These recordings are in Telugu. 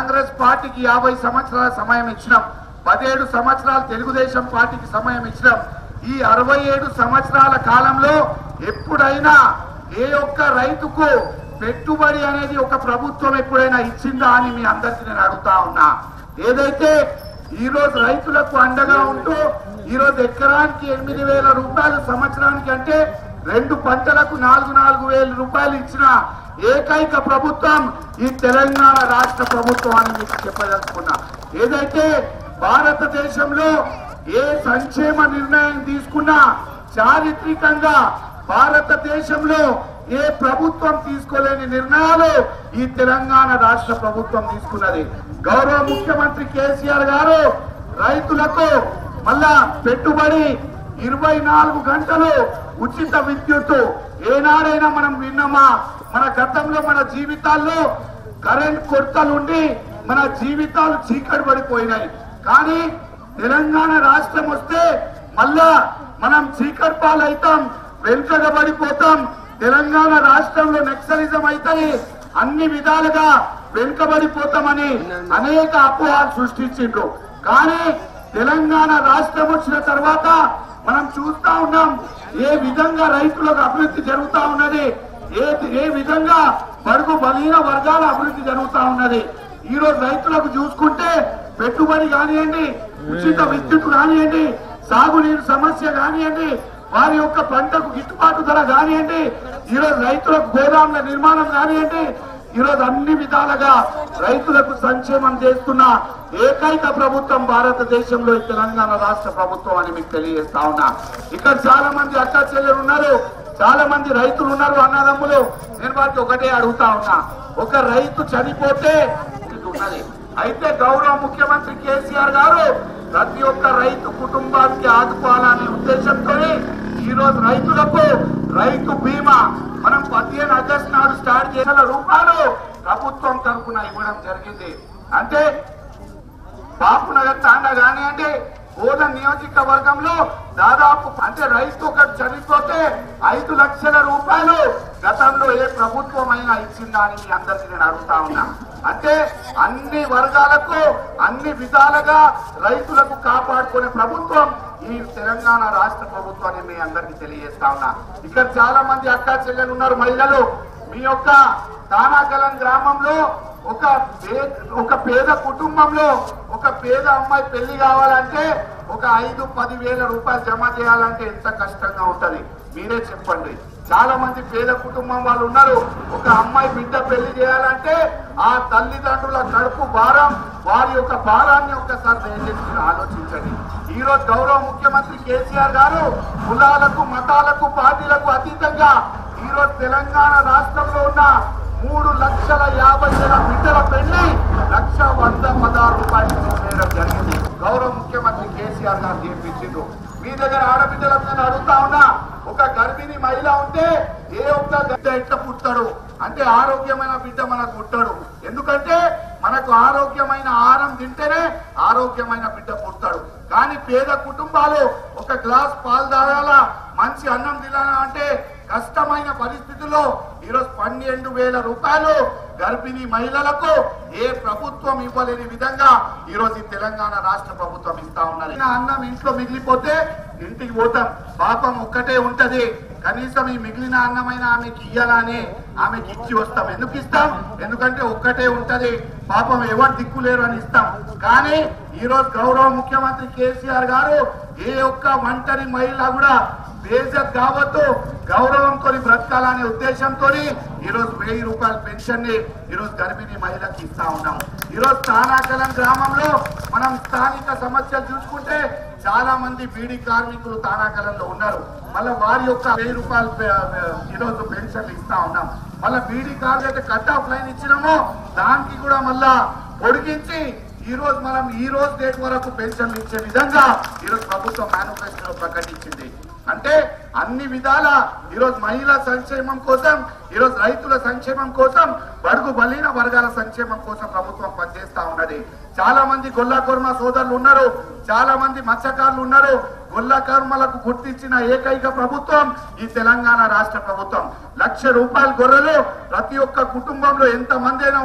కాంగ్రెస్ పార్టీకి యాభై సంవత్సరాల సమయం ఇచ్చినాం. పదిహేడు సంవత్సరాలు తెలుగుదేశం పార్టీకి సమయం ఇచ్చినాం. ఈ అరవై ఏడు సంవత్సరాల కాలంలో ఎప్పుడైనా ఏ ఒక్క రైతుకు పెట్టుబడి అనేది ఒక ప్రభుత్వం ఎప్పుడైనా ఇచ్చిందా అని మీ అందరికీ నేను అడుగుతా ఉన్నా. ఏదైతే ఈ రోజు రైతులకు అండగా ఉంటూ ఈ రోజు ఎకరానికి ఎనిమిది వేల రూపాయలు సంవత్సరానికి అంటే రెండు పంటలకు నాలుగు నాలుగు వేల రూపాయలు ఇచ్చిన ఏకైక ప్రభుత్వం ఈ తెలంగాణ రాష్ట్ర ప్రభుత్వం అని మీకు చెప్పదలుచుకున్నా. ఏదైతే భారతదేశంలో ఏ సంక్షేమ నిర్ణయం తీసుకున్నా చారిత్రికంగా భారతదేశంలో ఏ ప్రభుత్వం తీసుకోలేని నిర్ణయాలు ఈ తెలంగాణ రాష్ట్ర ప్రభుత్వం తీసుకున్నది. గౌరవ ముఖ్యమంత్రి కేసీఆర్ గారు రైతులకు మళ్ళా పెట్టుబడి ఇరవై నాలుగు గంటలు ఉచిత విద్యుత్తు. ఏనాడైనా మనం విన్నామా? మన గతంలో మన జీవితాల్లో కరెంట్ కొరతలుండి మన జీవితాలు చీకటి పడిపోయినాయి. కానీ తెలంగాణ రాష్ట్రం వస్తే మళ్ళా మనం చీకటి పాలైతాం వెనుకబడిపోతాం తెలంగాణ రాష్ట్రంలో నక్సలిజం అయితే అన్ని విధాలుగా వెనుకబడిపోతామని అనేక అపోహాలు సృష్టించిండ్రు. కానీ తెలంగాణ రాష్ట్రం వచ్చిన తర్వాత మనం చూస్తా ఉన్నాం ఏ విధంగా రైతులకు అభివృద్ధి జరుగుతా ఉన్నది ఏ ఏ విధంగా బడుగు బలహీన వర్గాల అభివృద్ధి జరుగుతా ఉన్నది. ఈ రోజు రైతులకు చూసుకుంటే పెట్టుబడి కానివ్వండి ఉచిత విద్యుత్ కానివ్వండి సాగునీరు సమస్య కానివ్వండి వారి యొక్క పంటకు గిట్టుబాటు ధర కానివ్వండి ఈ రోజు రైతులకు గోదాముల నిర్మాణం కానివ్వండి ఈ రోజు అన్ని విధాలుగా రైతులకు సంక్షేమం చేస్తున్న ఏకైక ప్రభుత్వం భారతదేశంలో తెలంగాణ రాష్ట్ర ప్రభుత్వం అని మీకు తెలియజేస్తా ఉన్నా. ఇక్కడ చాలా మంది అక్క చెల్లెలు ఉన్నారు చాలా మంది రైతులు ఉన్నారు అన్నదమ్ములు. నేను వాటికి ఒకటే అడుగుతా ఉన్నా. ఒక రైతు చనిపోతే ఉన్నది. అయితే గౌరవ ముఖ్యమంత్రి కేసీఆర్ గారు ప్రతి ఒక్క రైతు కుటుంబానికి ఆదుకోవాలనే ఉద్దేశంతో ఈరోజు రైతులకు ఆగస్టు నాడు స్టార్ట్ చేసిన రూపాయలు ప్రభుత్వం తరఫున ఇవ్వడం జరిగింది. అంటే బాపునగర్ తాండా కానివ్వండి బోధ నియోజకవర్గంలో దాదాపు అంటే రైతు ఒకటి చనిపోతే ఐదు లక్షల రూపాయలు గతంలో ఏ ప్రభుత్వం అయినా ఇచ్చిందా అని మీ అందరికీ నేను అడుగుతా ఉన్నా. అంటే అన్ని వర్గాలకు అన్ని విధాలుగా రైతులకు కాపాడుకునే ప్రభుత్వం ఈ తెలంగాణ రాష్ట్ర ప్రభుత్వాన్ని మీ అందరికీ తెలియజేస్తా ఉన్నా. ఇక్కడ చాలా మంది అక్కా చెల్లెలు ఉన్నారు మహిళలు. మీ యొక్క తానాకలం గ్రామంలో ఒక పే- ఒక పేద కుటుంబంలో ఒక పేద అమ్మాయి పెళ్ళి కావాలంటే ఒక ఐదు పది వేల రూపాయలు జమ చేయాలంటే ఎంత కష్టంగా ఉంటది? మీరే చెప్పండి. చాలా మంది పేద కుటుంబం వాళ్ళు ఉన్నారు. ఒక అమ్మాయి బిడ్డ పెళ్ళి చేయాలంటే ఆ తల్లిదండ్రుల కడుపు భారం వారి యొక్క భారాన్ని ఒక్కసారి దయచేసి మీరు ఆలోచించండి. ఈ రోజు గౌరవ ముఖ్యమంత్రి కేసీఆర్ గారు కులాలకు మతాలకు పార్టీలకు అతీతంగా ఈ రోజు తెలంగాణ రాష్ట్రంలో ఉన్న మూడు లక్షల యాభై వేల బిడ్డల పెళ్ళి లక్ష వంద పదహారు రూపాయలు చేయడం జరిగింది. గౌరవ ముఖ్యమంత్రి కేసీఆర్ గారు చేపించిండ్రు. మీ దగ్గర ఆడబిడ్డల నేను అడుగుతా ఉన్నా ఒక గర్భిణీ మహిళ ఉంటే ఏ ఒక్క బిడ్డ ఎట్లా పుట్టాడు? అంటే ఆరోగ్యమైన బిడ్డ మనకు పుట్టాడు. ఎందుకంటే మనకు ఆరోగ్యమైన ఆహారం తింటేనే ఆరోగ్యమైన బిడ్డ పుట్టాడు కానీ పేద కుటుంబాలు ఒక గ్లాస్ పాలు తాగాలా మంచి అన్నం తినాలా అంటే కష్టమైన పరిస్థితుల్లో ఈరోజు పన్నెండు వేల రూపాయలు గర్భిణీ మహిళలకు ఏ ప్రభుత్వం ఇవ్వలేని విధంగా ఈరోజు తెలంగాణ రాష్ట్ర ప్రభుత్వం ఇస్తా ఉన్నది. అన్నం ఇంట్లో మిగిలిపోతే ఇంటికి పోతాం. పాపం ఒక్కటే ఉంటది. కనీసం ఈ మిగిలిన అన్నమైన ఆమెకి ఇయ్యాలనే ఆమెకి ఇచ్చి వస్తాం. ఎందుకు ఇస్తాం? ఎందుకంటే ఒక్కటే ఉంటది. పాపం ఎవరు దిక్కులేరు అని ఇస్తాం. కానీ ఈ రోజు గౌరవ ముఖ్యమంత్రి కేసీఆర్ గారు ఏ ఒక్క ఒంటరి మహిళ కూడా బేజత్ కావద్దు. గౌరవంతో బ్రతకాలనే ఉద్దేశంతో ఈ రోజు వెయ్యి రూపాయల పెన్షన్ని ఈరోజు గర్భిణీ మహిళకి ఇస్తా ఉన్నాం. ఈ రోజు తానాకలం గ్రామంలో మనం స్థానిక సమస్యలు చూసుకుంటే చాలా మంది బీడీ కార్మికులు తానాకలంలో ఉన్నారు. మళ్ళీ వారి యొక్క వెయ్యి రూపాయలు ఈరోజు ఈ రోజు పెన్షన్లు ఇస్తా ఉన్నాం. మళ్ళీ బీడీ కార్మిక కట్ ఆఫ్ లైన్ ఇచ్చినామో. దానికి కూడా మళ్ళా పొడిగించి ఈ రోజు మనం ఈ రోజు డేట్ వరకు పెన్షన్లు ఇచ్చే విధంగా ఈ రోజు ప్రభుత్వం మేనిఫెస్టోలో ప్రకటించింది. అంటే అన్ని విధాల ఈరోజు మహిళా సంక్షేమం కోసం ఈరోజు రైతుల సంక్షేమం కోసం బడుగు బలీన వర్గాల సంక్షేమం కోసం ప్రభుత్వం పనిచేస్తా ఉన్నది. చాలా మంది గొల్ల కుర్మ సోదరులు ఉన్నారు చాలా మంది మత్స్యకారులు ఉన్నారు. గొల్ల కర్మలకు గుర్తించిన ఏకైక ప్రభుత్వం ఈ తెలంగాణ రాష్ట్ర ప్రభుత్వం. లక్ష రూపాయల గొర్రెలు ప్రతి ఒక్క కుటుంబంలో ఎంత మంది అయినా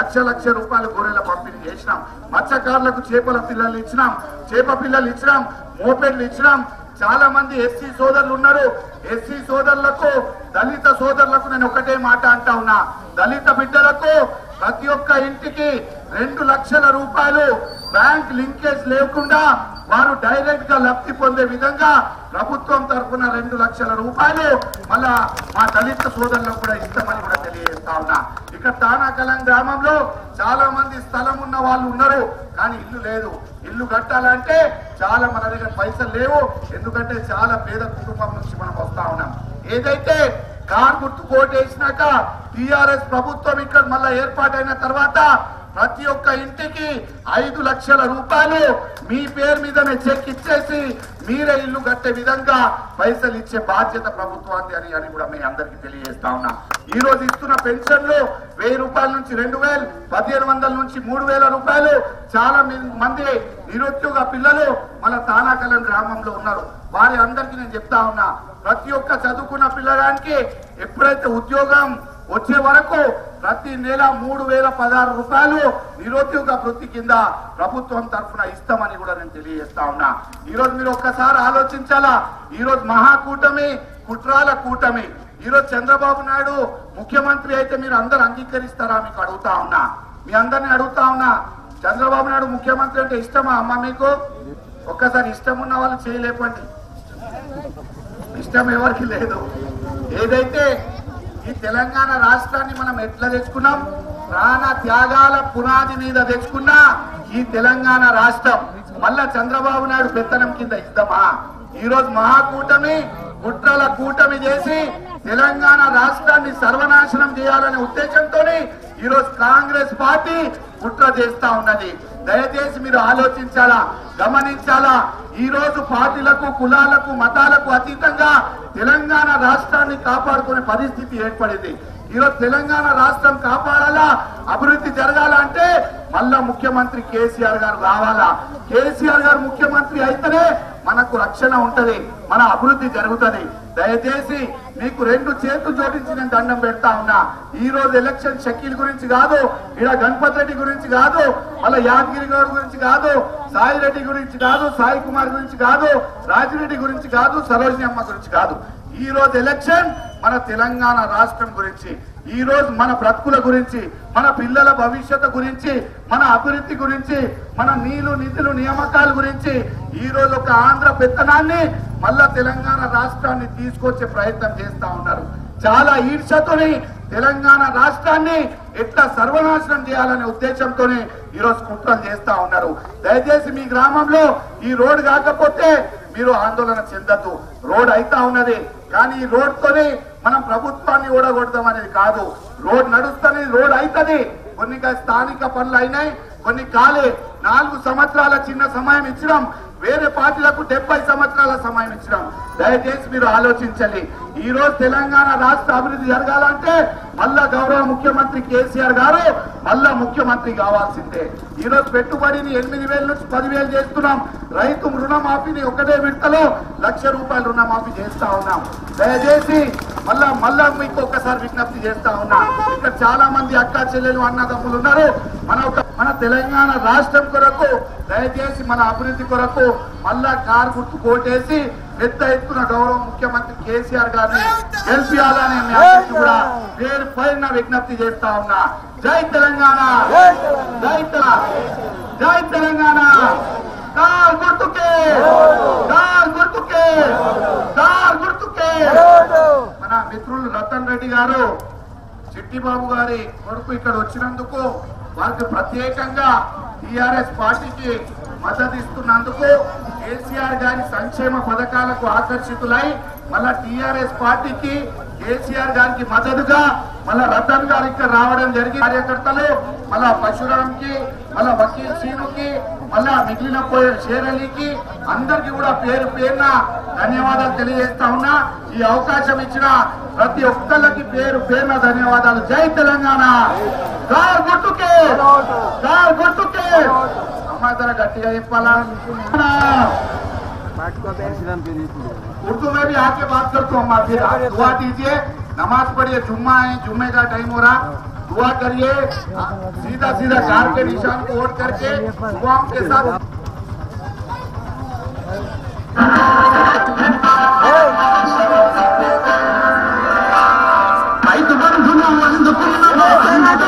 లక్ష లక్ష రూపాయలు గొర్రెల పంపిణీ చేసినాం. మత్స్యకారులకు చేపల పిల్లలు ఇచ్చినాం చేప పిల్లలు ఇచ్చినాం మోపెడ్లు ఇచ్చినాం. చాలా మంది ఎస్సీ సోదరులు ఉన్నారు. ఎస్సీ సోదరులకు దళిత సోదరులకు నేను ఒకటే మాట అంటా ఉన్నా. దళిత బిడ్డలకు ప్రతి ఒక్క ఇంటికి రెండు లక్షల రూపాయలు బ్యాంక్ లింకేజ్ లేకుండా వారు డైరెక్ట్గా లబ్ధి పొందే విధంగా ప్రభుత్వం తరఫున రెండు లక్షల రూపాయలు మళ్ళా మా దళిత సోదరులకు కూడా ఇస్తామని కూడా తెలియజేస్తా ఉన్నా. ఇక్కడ తానాకలం గ్రామంలో చాలా మంది స్థలం ఉన్న వాళ్ళు ఉన్నారు. కానీ ఇల్లు లేదు. ఇల్లు కట్టాలంటే చాలా మన దగ్గర పైసలు లేవు. ఎందుకంటే చాలా పేద కుటుంబం నుంచి మనం వస్తా ఉన్నాం. ఏదైతే కార్ గుర్తు కోటేసినాక టిఆర్ఎస్ ప్రభుత్వం ఇక్కడ మళ్ళా ఏర్పాటైన తర్వాత ప్రతి ఒక్క ఇంటికి ఐదు లక్షల రూపాయలు మీ పేరు మీదనే చెక్ ఇచ్చేసి మీరే ఇల్లు కట్టే విధంగా పైసలు ఇచ్చే బాధ్యత ప్రభుత్వాన్ని అని అని కూడా మీ అందరికీ తెలియజేస్తా ఉన్నా. ఈ రోజు ఇస్తున్న పెన్షన్లు వెయ్యి రూపాయల నుంచి రెండు వేలు పదిహేను వందల నుంచి మూడు వేల రూపాయలు. చాలా మంది నిరుద్యోగ పిల్లలు మన తానాకలం గ్రామంలో ఉన్నారు. వారి అందరికీ నేను చెప్తా ఉన్నా ప్రతి ఒక్క చదువుకున్న పిల్లడానికి ఎప్పుడైతే ఉద్యోగం వచ్చే వరకు ప్రతి నెల మూడు వేల పదహారు రూపాయలు నిరుద్యోగ వృత్తి కింద ప్రభుత్వం తరఫున ఇస్తామని కూడా నేను తెలియజేస్తా ఉన్నా. ఈరోజు మీరు ఒక్కసారి ఆలోచించాలా? ఈరోజు మహాకూటమి కుట్రాల కూటమి. ఈరోజు చంద్రబాబు నాయుడు ముఖ్యమంత్రి అయితే మీరు అందరు అంగీకరిస్తారా మీకు అడుగుతా ఉన్నా? మీ అందరిని అడుగుతా ఉన్నా చంద్రబాబు నాయుడు ముఖ్యమంత్రి అంటే ఇష్టమా అమ్మ మీకు? ఒక్కసారి ఇష్టం ఉన్న వాళ్ళు చేయలేపండి. ఇష్టం ఎవరికి లేదు. ఏదైతే ఈ తెలంగాణ రాష్ట్రాన్ని మనం ఎట్లా తెచ్చుకున్నాం? ప్రాణ త్యాగాల పునాది మీద తెచ్చుకున్న ఈ తెలంగాణ రాష్ట్రం. మళ్ళా చంద్రబాబు నాయుడు పెత్తనం కింద ఇద్దామా? ఈరోజు మహాకూటమి కుట్రల కూటమి చేసి తెలంగాణ రాష్ట్రాన్ని సర్వనాశనం చేయాలనే ఉద్దేశంతో ఈరోజు కాంగ్రెస్ పార్టీ కుట్ర చేస్తా ఉన్నది. దయచేసి మీరు ఆలోచించాలా? గమనించాలా? ఈ రోజు పార్టీలకు కులాలకు మతాలకు అతీతంగా తెలంగాణ రాష్ట్రాన్ని కాపాడుకునే పరిస్థితి ఏర్పడింది. ఈరోజు తెలంగాణ రాష్ట్రం కాపాడాలా? అభివృద్ధి జరగాలంటే మళ్ళా ముఖ్యమంత్రి కేసీఆర్ గారు రావాలా? కేసీఆర్ గారు ముఖ్యమంత్రి అయితేనే మనకు రక్షణ ఉంటది మన అభివృద్ధి జరుగుతుంది. దయచేసి మీకు రెండు చేతులు జోడించి నేను దండం పెడతా ఉన్నా. ఈ రోజు ఎలక్షన్ షకీల్ గురించి కాదు ఇక్కడ గణపతి రెడ్డి గురించి కాదు మళ్ళీ యాదగిరి గారి గురించి కాదు సాయి రెడ్డి గురించి కాదు సాయి కుమార్ గురించి కాదు రాజిరెడ్డి గురించి కాదు సరోజిని అమ్మ గురించి కాదు. ఈ రోజు ఎలక్షన్ మన తెలంగాణ రాష్ట్రం గురించి. ఈ రోజు మన బ్రతుకుల గురించి మన పిల్లల భవిష్యత్తు గురించి మన అభివృద్ధి గురించి మన నీళ్ళు నిధులు నియామకాల గురించి ఈ రోజు ఒక ఆంధ్ర పెత్తనాన్ని మళ్ళా తెలంగాణ రాష్ట్రాన్ని తీసుకొచ్చే ప్రయత్నం చేస్తా ఉన్నారు. చాలా ఈర్షతోని తెలంగాణ రాష్ట్రాన్ని ఎట్లా సర్వనాశనం చేయాలనే ఉద్దేశంతోనే ఈ రోజు కుట్రలు చేస్తా ఉన్నారు. దయచేసి మీ గ్రామంలో ఈ రోడ్ కాకపోతే మీరు ఆందోళన చెందద్దు. రోడ్ అయితా ఉన్నది. కానీ ఈ రోడ్తోనే మనం ప్రభుత్వాన్ని ఓడగొడతాం అనేది కాదు. రోడ్ నడుస్తుంది రోడ్ అవుతుంది కొన్ని స్థానిక పనులు అయినాయి కొన్ని కాలే. నాలుగు సంవత్సరాల చిన్న సమయం ఇచ్చినాం. వేరే పార్టీలకు డెబ్బై సంవత్సరాల సమయం ఇచ్చినాం. దయచేసి మీరు ఆలోచించండి. ఈ రోజు తెలంగాణ రాష్ట్ర అభివృద్ధి జరగాలంటే మళ్ళా గౌరవ ముఖ్యమంత్రి కేసీఆర్ గారు మళ్ళా ముఖ్యమంత్రి కావాల్సిందే. ఈ రోజు పెట్టుబడిని ఎనిమిది వేల నుంచి పదివేలు చేస్తున్నాం. రైతు రుణమాఫీని ఒకటే విడతలో లక్ష రూపాయలు రుణమాఫీ చేస్తా ఉన్నాం. దయచేసి మళ్ళా మళ్ళా మీకు ఒక్కసారి విజ్ఞప్తి చేస్తా ఉన్నా. ఇక్కడ చాలా మంది అక్క చెల్లెలు అన్నదమ్ములు ఉన్నారు. మన ఒక మన తెలంగాణ రాష్ట్రం కొరకు దయచేసి మన అభివృద్ధి కొరకు మళ్ళా కారు గుర్తు కోటేసి పెద్ద ఎత్తున గౌరవ ముఖ్యమంత్రి కేసీఆర్ గారిని గెలిపియాలని మీ అందరికీ కూడా పేరు పైన విజ్ఞప్తి చేస్తా ఉన్నా. జై తెలంగాణ! జై తెలంగాణ! జై తెలంగాణ! కార్ గుర్తుకే కార్ గుర్తుకే కార్ గుర్తుకే మన మిత్రులు రతన్ రెడ్డి గారు చిట్టిబాబు గారి కొడుకు ఇక్కడ వచ్చినందుకు వారికి ప్రత్యేకంగా టిఆర్ఎస్ పార్టీకి మద్దతు ఇస్తున్నందుకు కేసీఆర్ గారి సంక్షేమ పథకాలకు ఆకర్షితులై మళ్ళా టిఆర్ఎస్ పార్టీకి కేసీఆర్ గారికి మద్దతుగా మళ్ళా రతన్ గారు ఇక్కడ రావడం జరిగింది కార్యకర్తలు మళ్ళా పరశురామ్ కి మళ్ళా వకీల్ సీనుకి మళ్ళా మిగిలిన పోయే షేర్ అలీకి అందరికి కూడా పేరు పేరున ధన్యవాదాలు తెలియజేస్తా ఉన్నా ఈ అవకాశం ఇచ్చిన ప్రతి ఒక్కళ్ళకి పేరు పేరున ధన్యవాదాలు జై తెలంగాణ కార్ గుర్తుకే కార్ గుర్తుకే అమ్మాయి ధర గట్టిగా చెప్పాలా उर्दू में भी आके बात करता हूँ अम्मा फिर आप दुआ दीजिए नमाज़ पढ़िए, जुम्मा है, जुम्मे का टाइम हो रहा। दुआ करिए, सीधा सीधा कार के निशान को वोट करके युवाओं के साथ भाई हुआ